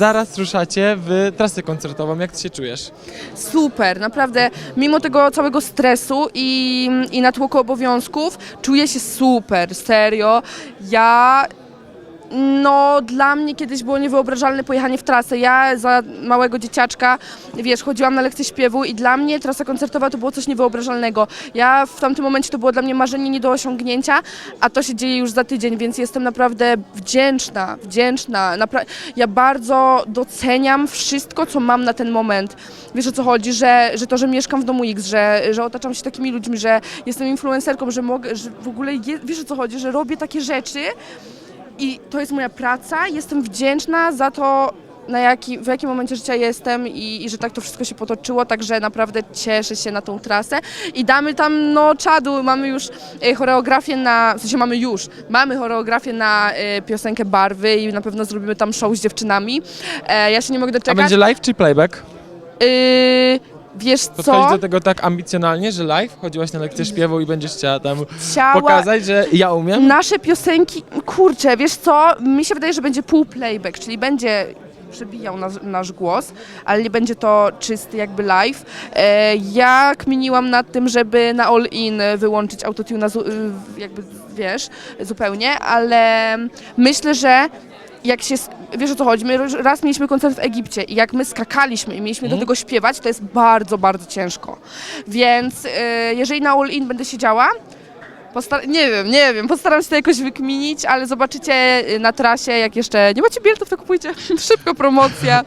zaraz ruszacie w trasę koncertową. Jak ty się czujesz? Super, naprawdę, mimo tego całego stresu i, i natłoku obowiązków, czuję się super, serio. Ja, no dla mnie kiedyś było niewyobrażalne pojechanie w trasę. Ja za małego dzieciaczka, wiesz, chodziłam na lekcje śpiewu i dla mnie trasa koncertowa to było coś niewyobrażalnego. Ja w tamtym momencie to było dla mnie marzenie nie do osiągnięcia, a to się dzieje już za tydzień, więc jestem naprawdę wdzięczna, wdzięczna. Napra- ja bardzo doceniam wszystko, co mam na ten moment. Wiesz o co chodzi, że, że to, że mieszkam w domu X, że, że otaczam się takimi ludźmi, że jestem influencerką, że mogę, że w ogóle, wiesz o co chodzi, że robię takie rzeczy i to jest moja praca. Jestem wdzięczna za to, na jaki, w jakim momencie życia jestem i, i że tak to wszystko się potoczyło, także naprawdę cieszę się na tą trasę i damy tam no czadu, mamy już e, choreografię na, w sensie mamy już, mamy choreografię na e, piosenkę Barwy i na pewno zrobimy tam show z dziewczynami. E, ja się nie mogę A doczekać. będzie live czy playback? Y, wiesz co? Podchodzisz do tego tak ambicjonalnie, że live? Chodziłaś na lekcję śpiewu i będziesz chciała tam Chciała... pokazać, że ja umiem? Nasze piosenki, kurczę, wiesz co, mi się wydaje, że będzie pół playback, czyli będzie przebijał nas, nasz głos, ale nie będzie to czysty jakby live. E, ja kminiłam nad tym, żeby na All In wyłączyć autotune, jakby wiesz, zupełnie, ale myślę, że jak się, wiesz o co chodzi, my raz mieliśmy koncert w Egipcie i jak my skakaliśmy i mieliśmy do tego śpiewać, to jest bardzo, bardzo ciężko. Więc e, jeżeli na All In będę siedziała, Postar- nie wiem, nie wiem, postaram się to jakoś wykminić, ale zobaczycie y, na trasie, jak jeszcze nie macie biletów, to kupujcie. Szybko promocja.